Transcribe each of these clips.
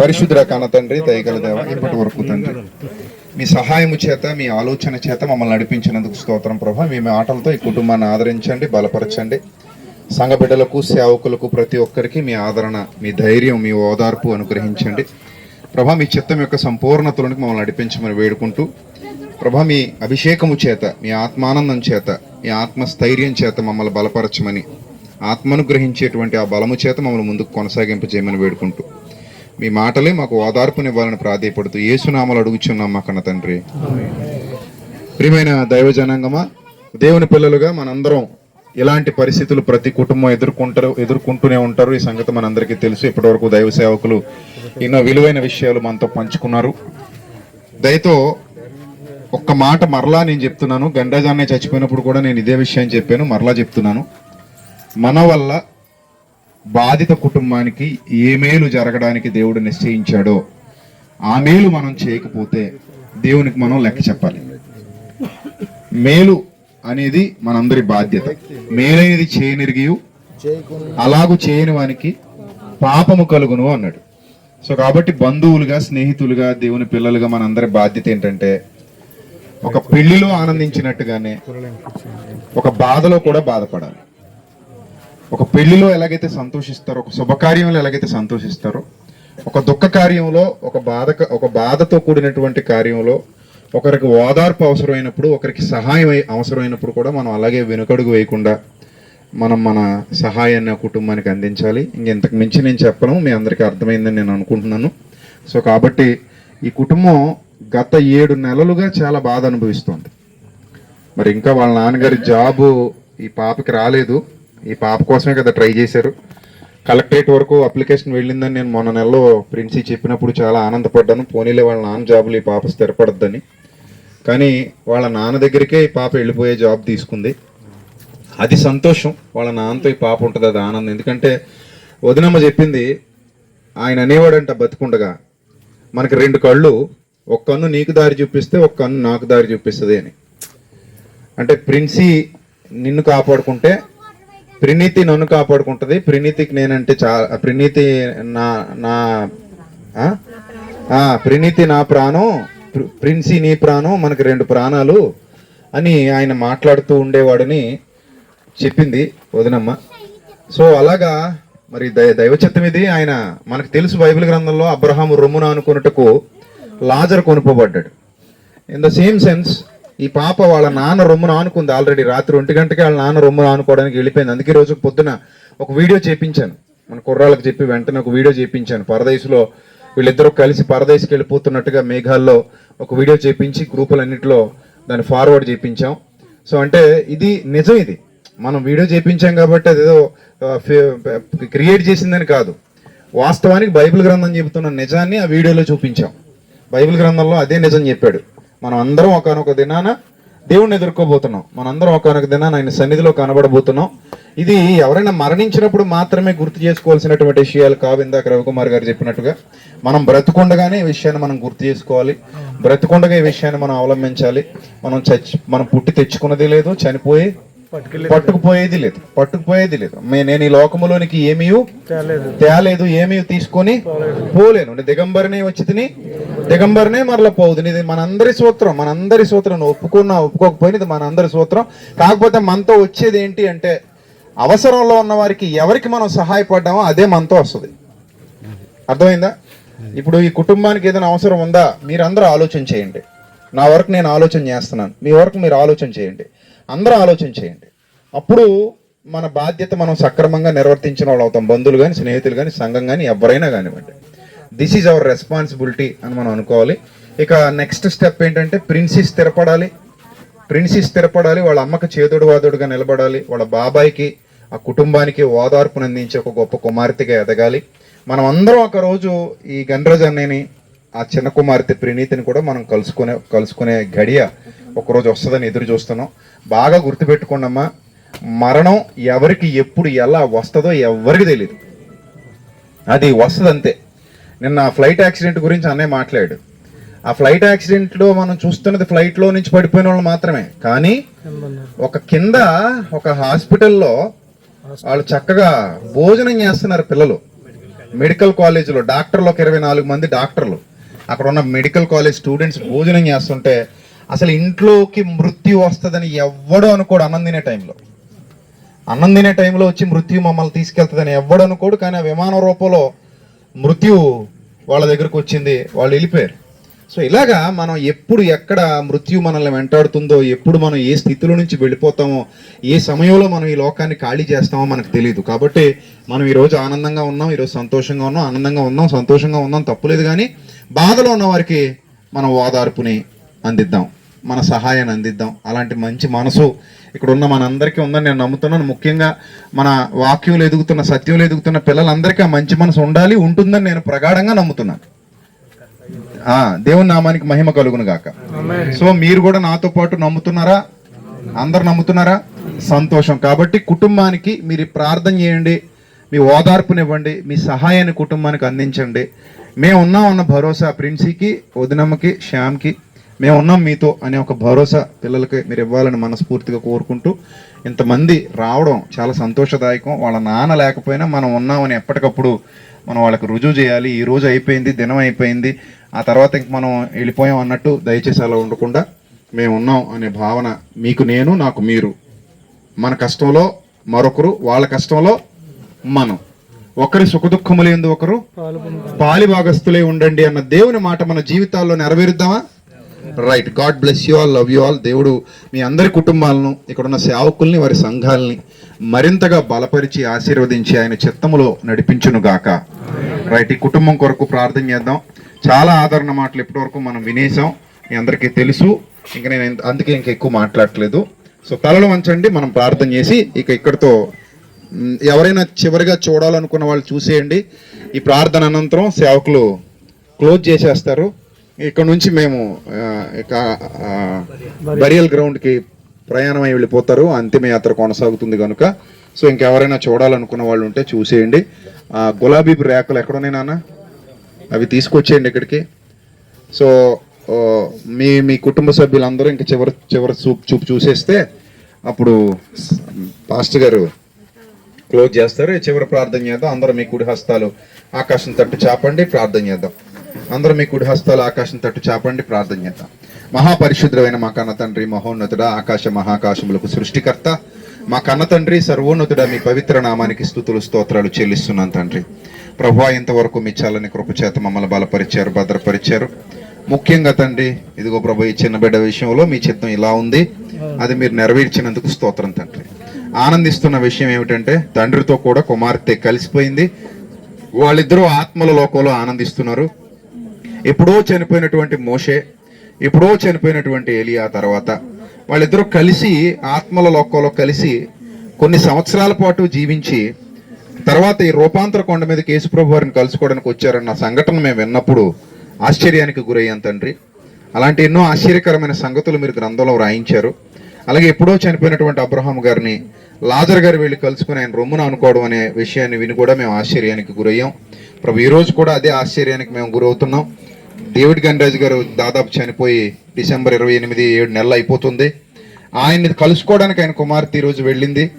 పరిశుద్ర కన్న తండ్రి దయగల దేవ ఇప్పటి వరకు తండ్రి. మీ సహాయము చేత మీ ఆలోచన చేత మమ్మల్ని నడిపించినందుకు స్తోత్రం ప్రభా. మీ ఆటలతో ఈ కుటుంబాన్ని ఆదరించండి బలపరచండి. సంఘ బిడ్డలకు సేవకులకు ప్రతి ఒక్కరికి మీ ఆదరణ మీ ధైర్యం మీ ఓదార్పు అనుగ్రహించండి. ప్రభా మీ చిత్తం యొక్క సంపూర్ణతలోనికి మమ్మల్ని నడిపించమని వేడుకుంటూ ప్రభా మీ అభిషేకము చేత మీ ఆత్మానందం చేత మీ ఆత్మస్థైర్యం చేత మమ్మల్ని బలపరచమని ఆత్మను గ్రహించేటువంటి ఆ బలము చేత మమ్మల్ని ముందుకు కొనసాగింపజేయమని వేడుకుంటూ. మీ మాటలే మాకు ఓదార్పునివ్వాలని ప్రాధేయపడుతూ ఏసునామలు అడుగుచున్నాం మా కన్న తండ్రి. ప్రియమైన దైవ జనాంగమా దేవుని పిల్లలుగా మనందరం ఇలాంటి పరిస్థితులు ప్రతి కుటుంబం ఎదుర్కొంటారు ఎదుర్కొంటూనే ఉంటారు ఈ సంగతి మనందరికీ తెలుసు. ఇప్పటివరకు దైవ సేవకులు ఎన్నో విలువైన విషయాలు మనతో పంచుకున్నారు. దయతో ఒక్క మాట మరలా నేను చెప్తున్నాను. గండాజాన్నే చచ్చిపోయినప్పుడు కూడా నేను ఇదే విషయం చెప్పాను మరలా చెప్తున్నాను. మన వల్ల బాధిత కుటుంబానికి ఏ మేలు జరగడానికి దేవుడు నిశ్చయించాడో ఆ మేలు మనం చేయకపోతే దేవునికి మనం లెక్క చెప్పాలి. మేలు అనేది మనందరి బాధ్యత. మేలైనది చేయనిరిగియు అలాగూ చేయని వానికి పాపము కలుగును అన్నాడు. సో కాబట్టి బంధువులుగా స్నేహితులుగా దేవుని పిల్లలుగా మనందరి బాధ్యత ఏంటంటే ఒక పెళ్ళిలో ఆనందించినట్టుగానే ఒక బాధలో కూడా బాధపడాలి. ఒక పెళ్ళిలో ఎలాగైతే సంతోషిస్తారో ఒక శుభకార్యంలో ఎలాగైతే సంతోషిస్తారో ఒక దుఃఖ కార్యంలో ఒక బాధ ఒక బాధతో కూడినటువంటి కార్యంలో ఒకరికి ఓదార్పు అవసరమైనప్పుడు ఒకరికి సహాయం అయి- అవసరమైనప్పుడు కూడా మనం అలాగే వెనుకడుగు వేయకుండా మనం మన సహాయాన్ని ఆ కుటుంబానికి అందించాలి. ఇంకెంతకు మించి నేను చెప్పను. మీ అందరికీ అర్థమైందని నేను అనుకుంటున్నాను. సో కాబట్టి ఈ కుటుంబం గత ఏడు నెలలుగా చాలా బాధ అనుభవిస్తోంది. మరి ఇంకా వాళ్ళ నాన్నగారి జాబు ఈ పాపకి రాలేదు. ఈ పాప కోసమే కదా ట్రై చేశారు. కలెక్టరేట్ వరకు అప్లికేషన్ వెళ్ళిందని నేను మొన్న నెలలో ప్రిన్సీ చెప్పినప్పుడు చాలా ఆనందపడ్డాను. పోనీలే వాళ్ళ నాన్న జాబులు ఈ పాప స్థిరపడద్దని. కానీ వాళ్ళ నాన్న దగ్గరికే ఈ పాప వెళ్ళిపోయే జాబ్ తీసుకుంది. అది సంతోషం. వాళ్ళ నాన్నతో ఈ పాప ఉంటుంది అది ఆనందం. ఎందుకంటే వదినమ్మ చెప్పింది ఆయన అనేవాడంట బతికుండగా మనకి రెండు కళ్ళు ఒక కన్ను నీకు దారి చూపిస్తే ఒక కన్ను నాకు దారి చూపిస్తుంది అని. అంటే ప్రిన్సీ నిన్ను కాపాడుకుంటే ప్రణీతి నన్ను కాపాడుకుంటుంది. ప్రణీతికి నేనంటే చాలా ప్రినీతి నా నా ప్రణీతి నా ప్రాణం ప్రి- ప్రిన్సీ నీ ప్రాణం మనకి రెండు ప్రాణాలు అని ఆయన మాట్లాడుతూ ఉండేవాడని చెప్పింది వదినమ్మ. సో అలాగా మరి దై దైవచిత్తం ఇది. ఆయన మనకు తెలుసు బైబిల్ గ్రంథంలో అబ్రహాము రొమ్మున అనుకున్నట్టుకు లాజర్ కొనుకోబడ్డాడు ఇన్ ద సేమ్ సెన్స్ ఈ పాప వాళ్ళ నాన్న రొమ్మును ఆనుకుంది ఆల్రెడీ. రాత్రి ఒంటి గంటకి వాళ్ళ నాన్న రొమ్మును ఆనుకోవడానికి వెళ్ళిపోయింది. అందుకే రోజు పొద్దున ఒక వీడియో చేపించాను. మన కుర్రాళ్ళకి చెప్పి వెంటనే ఒక వీడియో చేపించాను. పరదేశంలో వీళ్ళిద్దరూ కలిసి పరదేశకి వెళ్ళిపోతున్నట్టుగా మేఘాల్లో ఒక వీడియో చేపించి గ్రూపులన్నింటిలో దాన్ని ఫార్వర్డ్ చేపించాం. సో అంటే ఇది నిజం ఇది. మనం వీడియో చేపించాం కాబట్టి అదేదో క్రియేట్ చేసిందని కాదు. వాస్తవానికి బైబిల్ గ్రంథం చెబుతున్న నిజాన్ని ఆ వీడియోలో చూపించాం. బైబిల్ గ్రంథంలో అదే నిజం చెప్పాడు. మనం అందరం ఒకనొక దినాన దేవుణ్ణి ఎదుర్కోబోతున్నాం. మనందరం ఒకనొక దినాన ఆయన సన్నిధిలో కనబడబోతున్నాం. ఇది ఎవరైనా మరణించినప్పుడు మాత్రమే గుర్తు చేసుకోవాల్సినటువంటి విషయాలు కావు. ఇందాక రవికుమార్ గారు చెప్పినట్టుగా మనం బ్రతుకుండగానే ఈ విషయాన్ని మనం గుర్తు చేసుకోవాలి. బ్రతుకుండగా ఈ విషయాన్ని మనం అవలంబించాలి. మనం చచ్చి మనం పుట్టి తెచ్చుకున్నది లేదు చనిపోయి పట్టుకుపోయేది లేదు. పట్టుకుపోయేది లేదు. నేను ఈ లోకములోనికి ఏమీ తేలేదు. ఏమీ తీసుకొని పోలేను. దిగంబరినే వచ్చి తిని దిగంబరినే మరల పోదు. ఇది మనందరి సూత్రం మనందరి సూత్రం. ఒప్పుకున్నా ఒప్పుకోకపోయినా ఇది మనందరి సూత్రం. కాకపోతే మనతో వచ్చేది ఏంటి అంటే అవసరంలో ఉన్న వారికి ఎవరికి మనం సహాయపడ్డామో అదే మనతో వస్తుంది. అర్థమైందా? ఇప్పుడు ఈ కుటుంబానికి ఏదైనా అవసరం ఉందా? మీరందరూ ఆలోచన చేయండి. నా వరకు నేను ఆలోచన చేస్తున్నాను. మీ వరకు మీరు ఆలోచన చేయండి. అందరూ ఆలోచన చేయండి. అప్పుడు మన బాధ్యత మనం సక్రమంగా నిర్వర్తించిన వాళ్ళు అవుతాం. బంధువులు కానీ స్నేహితులు కానీ సంఘం కానీ ఎవరైనా కానివ్వండి. దిస్ ఈజ్ అవర్ రెస్పాన్సిబిలిటీ అని మనం అనుకోవాలి. ఇక నెక్స్ట్ స్టెప్ ఏంటంటే ప్రిన్సీ స్థిరపడాలి. ప్రిన్సీ స్థిరపడాలి. వాళ్ళ అమ్మకి చేదుడు వాదుడుగా నిలబడాలి. వాళ్ళ బాబాయికి ఆ కుటుంబానికి ఓదార్పును అందించే ఒక గొప్ప కుమార్తెగా ఎదగాలి. మనం అందరం ఒక రోజు ఈ గణరాజ్ అన్నయ్యని ఆ చిన్న కుమార్తె ప్రణీతిని కూడా మనం కలుసుకునే కలుసుకునే గడియ ఒకరోజు వస్తుందని ఎదురు చూస్తున్నాం. బాగా గుర్తుపెట్టుకోండమ్మా మరణం ఎవరికి ఎప్పుడు ఎలా వస్తుందో ఎవరికి తెలియదు అది వస్తుంది అంతే నిన్న ఫ్లైట్ యాక్సిడెంట్ గురించి అన్నయ్య మాట్లాడు ఆ ఫ్లైట్ యాక్సిడెంట్లో మనం చూస్తున్నది ఫ్లైట్లో నుంచి పడిపోయిన వాళ్ళు మాత్రమే. కానీ ఒక కింద ఒక హాస్పిటల్లో వాళ్ళు చక్కగా భోజనం చేస్తున్నారు పిల్లలు. మెడికల్ కాలేజీలో డాక్టర్లు ఒక ఇరవై నాలుగు మంది డాక్టర్లు. అక్కడ ఉన్న మెడికల్ కాలేజ్ స్టూడెంట్స్ భోజనం చేస్తుంటే అసలు ఇంట్లోకి మృత్యు వస్తుందని ఎవ్వడూ అనుకోడు అన్నం తినే టైంలో అన్నం తినే టైంలో వచ్చి మృత్యు మమ్మల్ని తీసుకెళ్తుందని ఎవ్వడు అనుకోడు కానీ ఆ విమాన రూపంలో మృత్యు వాళ్ళ దగ్గరకు వచ్చింది వాళ్ళు వెళ్ళిపోయారు. సో ఇలాగా మనం ఎప్పుడు ఎక్కడ మృత్యు మనల్ని వెంటాడుతుందో ఎప్పుడు మనం ఏ స్థితిలో నుంచి వెళ్ళిపోతామో ఏ సమయంలో మనం ఈ లోకాన్ని ఖాళీ చేస్తామో మనకు తెలియదు కాబట్టి మనం ఈరోజు ఆనందంగా ఉన్నాం ఈరోజు సంతోషంగా ఉన్నాం ఆనందంగా ఉన్నాం సంతోషంగా ఉన్నాం తప్పులేదు కానీ బాధలో ఉన్న వారికి మనం ఓదార్పుని అందిద్దాం మన సహాయాన్ని అందిద్దాం. అలాంటి మంచి మనసు ఇక్కడ ఉన్న మనందరికీ ఉందని నేను నమ్ముతున్నాను. ముఖ్యంగా మన వాక్యంలో ఎదుగుతున్న సత్యంలో ఎదుగుతున్న పిల్లలందరికీ ఆ మంచి మనసు ఉండాలి ఉంటుందని నేను ప్రగాఢంగా నమ్ముతున్నాను. దేవుని నామానికి మహిమ కలుగును గాక. సో మీరు కూడా నాతో పాటు నమ్ముతున్నారా? అందరు నమ్ముతున్నారా? సంతోషం. కాబట్టి కుటుంబానికి మీరు ప్రార్థన చేయండి మీ ఓదార్పునివ్వండి మీ సహాయాన్ని కుటుంబానికి అందించండి. మేము ఉన్నాం అన్న భరోసా ప్రిన్సీకి వదినమ్మకి శ్యామ్కి మేము ఉన్నాం మీతో అనే ఒక భరోసా పిల్లలకి మీరు ఇవ్వాలని మనస్ఫూర్తిగా కోరుకుంటూ ఇంతమంది రావడం చాలా సంతోషదాయకం. వాళ్ళ నాన్న లేకపోయినా మనం ఉన్నామని ఎప్పటికప్పుడు మనం వాళ్ళకి రుజువు చేయాలి. ఈ రోజు అయిపోయింది దినం అయిపోయింది. ఆ తర్వాత ఇంక మనం వెళ్ళిపోయాం అన్నట్టు దయచేసి అలా ఉండకుండా మేము ఉన్నాం అనే భావన మీకు నేను నాకు మీరు. మన కష్టంలో మరొకరు వాళ్ళ కష్టంలో మనం. ఒకరి సుఖదుఖములు ఎందు ఒకరు పాలి భాగస్తులే ఉండండి అన్న దేవుని మాట మన జీవితాల్లో నెరవేరుద్దామా? Right God bless you all love you all దేవుడు మీ అందరి కుటుంబాలను ఇక్కడ ఉన్న సేవకుల్ని వారి సంఘాలని మరింతగా బలపరిచి ఆశీర్వదించి ఆయన చిత్తములో నడిపించును గాక. రైట్ ఈ కుటుంబం కొరకు ప్రార్థన చేద్దాం. చాలా ఆదరణ మాటలు ఇప్పటివరకు మనం వినేసాం మీ అందరికీ తెలుసు. ఇంకా నేను అందుకే ఇంకా ఎక్కువ మాట్లాడట్లేదు. సో తలలు వంచండి. మనం ప్రార్థన చేసి ఇక ఇక్కడితో ఎవరైనా చివరిగా చూడాలనుకున్న వాళ్ళు చూసేయండి. ఈ ప్రార్థన అనంతరం సేవకులు క్లోజ్ చేసేస్తారు. ఇక్కడ నుంచి మేము ఇక బరియల్ గ్రౌండ్కి ప్రయాణం అయి వెళ్ళిపోతారు. అంతిమ యాత్ర కొనసాగుతుంది కనుక సో ఇంకెవరైనా చూడాలనుకున్న వాళ్ళు ఉంటే చూసేయండి. ఆ, గులాబీ రేఖలు ఎక్కడున్నాయి నాన్న? అవి తీసుకొచ్చేయండి ఇక్కడికి. సో మీ మీ కుటుంబ సభ్యులందరూ ఇంక చివరి చివరి చూపు చూపు చూసేస్తే అప్పుడు పాస్టర్ గారు క్లోజ్ చేస్తారు. చివరి ప్రార్థన చేద్దాం. అందరూ మీ కుడి హస్తాలు ఆకాశం తట్టు చాపండి ప్రార్థన చేద్దాం. అందరూ మీ కుడి హస్తాలు ఆకాశం తట్టు చాపండి ప్రార్థన చేద్దాం. మహాపరిశుద్ధమైన మా కన్న తండ్రి మహోన్నతుడా ఆకాశ మహాకాశములకు సృష్టికర్త. మా కన్న తండ్రి సర్వోన్నతుడ మీ పవిత్ర నామానికి స్థుతులు స్తోత్రాలు చెల్లిస్తున్నాను తండ్రి. ప్రభా ఇంతవరకు మీ చల్లని కృపచేత మమ్మల్ని బలపరిచారు భద్రపరిచారు. ముఖ్యంగా తండ్రి ఇదిగో ప్రభు ఈ చిన్న బిడ్డ విషయంలో మీ చిత్తం ఇలా ఉంది. అది మీరు నెరవేర్చినందుకు స్తోత్రం తండ్రి. ఆనందిస్తున్న విషయం ఏమిటంటే తండ్రితో కూడా కుమార్తె కలిసిపోయింది. వాళ్ళిద్దరూ ఆత్మల లోకంలో ఆనందిస్తున్నారు. ఎప్పుడో చనిపోయినటువంటి మోషే ఎప్పుడో చనిపోయినటువంటి ఏలియా తర్వాత వాళ్ళిద్దరూ కలిసి ఆత్మల లోకంలో కలిసి కొన్ని సంవత్సరాల పాటు జీవించి తర్వాత ఈ రూపాంతర కొండ మీద కేసుప్రభు వారిని కలుసుకోవడానికి వచ్చారన్న సంఘటన మేము విన్నప్పుడు ఆశ్చర్యానికి గురయ్యాం తండ్రి. అలాంటి ఎన్నో ఆశ్చర్యకరమైన సంగతులు మీరు గ్రంథంలో వ్రాయించారు. అలాగే ఎప్పుడో చనిపోయినటువంటి అబ్రహాం గారిని లాజర్ గారు వెళ్ళి కలుసుకుని ఆయన రొమ్మున అనుకోవడం అనే విషయాన్ని విని కూడా మేము ఆశ్చర్యానికి గురయ్యాం. ప్రభు ఈరోజు కూడా అదే ఆశ్చర్యానికి మేము గురవుతున్నాం. డేవిడ్ గన్రాజ్ గారు దాదాపు చనిపోయి డిసెంబర్ ఇరవై ఎనిమిది ఏడు నెలలు అయిపోతుంది. ఆయన్ని కలుసుకోవడానికి ఆయన కుమార్తె ఈరోజు వెళ్ళింది.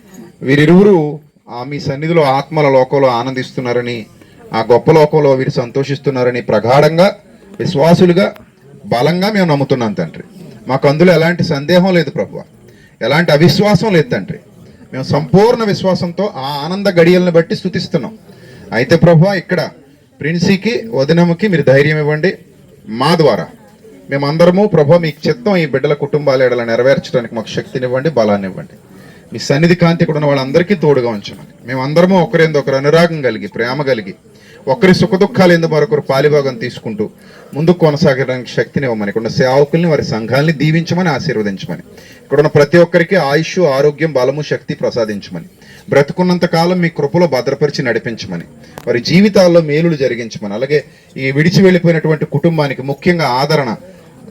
వీరిరువురు ఆ మీ సన్నిధిలో ఆత్మల లోకంలో ఆనందిస్తున్నారని ఆ గొప్ప లోకంలో వీరు సంతోషిస్తున్నారని ప్రగాఢంగా విశ్వాసులుగా బలంగా మేము నమ్ముతున్నాం తండ్రి. మాకు అందులో ఎలాంటి సందేహం లేదు ప్రభు. ఎలాంటి అవిశ్వాసం లేదు తండ్రి. మేము సంపూర్ణ విశ్వాసంతో ఆ ఆనంద గడియలను బట్టి స్థుతిస్తున్నాం అయితే ప్రభా ఇక్కడ ప్రిన్సీకి వదినమ్మకి మీరు ధైర్యం ఇవ్వండి. మా ద్వారా. మేమందరము ప్రభా మీకు చిత్తం ఈ బిడ్డల కుటుంబాలు ఎడల నెరవేర్చడానికి మాకు శక్తినివ్వండి బలాన్ని ఇవ్వండి మీ సన్నిధి కాంతి కూడా ఉన్న వాళ్ళందరికీ తోడుగా ఉంచమని. మేమందరము ఒకరింది ఒకరు అనురాగం కలిగి ప్రేమ కలిగి ఒకరి సుఖదుఖాలు ఎందు మరొకరు పాలిభాగం తీసుకుంటూ ముందుకు కొనసాగడానికి శక్తిని ఇవ్వమని కొన్ని సేవకుల్ని వారి సంఘాలని దీవించమని ఆశీర్వదించమని. ఇక్కడ ఉన్న ప్రతి ఒక్కరికి ఆయుష్ ఆరోగ్యం బలము శక్తి ప్రసాదించమని. బ్రతుకున్నంత కాలం మీ కృపలో భద్రపరిచి నడిపించమని. వారి జీవితాల్లో మేలులు జరిగించమని. అలాగే ఈ విడిచి వెళ్ళిపోయినటువంటి కుటుంబానికి ముఖ్యంగా ఆదరణ.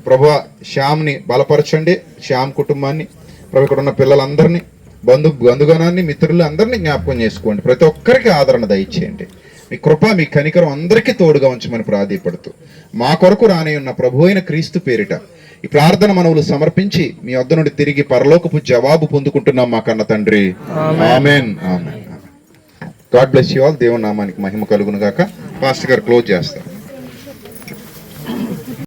ప్రభు శ్యామ్ని బలపరచండి. శ్యామ్ కుటుంబాన్ని ప్రభు ఇక్కడ ఉన్న పిల్లలందరినీ బంధు బంధుగణాన్ని మిత్రులు అందరినీ జ్ఞాపకం చేసుకోండి. ప్రతి ఒక్కరికి ఆదరణ దయచేయండి. మీ కృప మీ కనికరం అందరికీ తోడుగా ఉంచమని ప్రాధేయపడుతూ మా కొరకు రాని ఉన్న ప్రభు అయిన క్రీస్తు పేరిట ఈ ప్రార్థన మనవులు సమర్పించి మీ వద్ద నుండి తిరిగి పరలోకపు జవాబు పొందుకుంటున్నాం మా కన్న తండ్రి. Amen amen God bless you all దేవుని నామానికి మహిమ కలుగును గాక పాస్టర్ గారు క్లోజ్ చేస్తారు.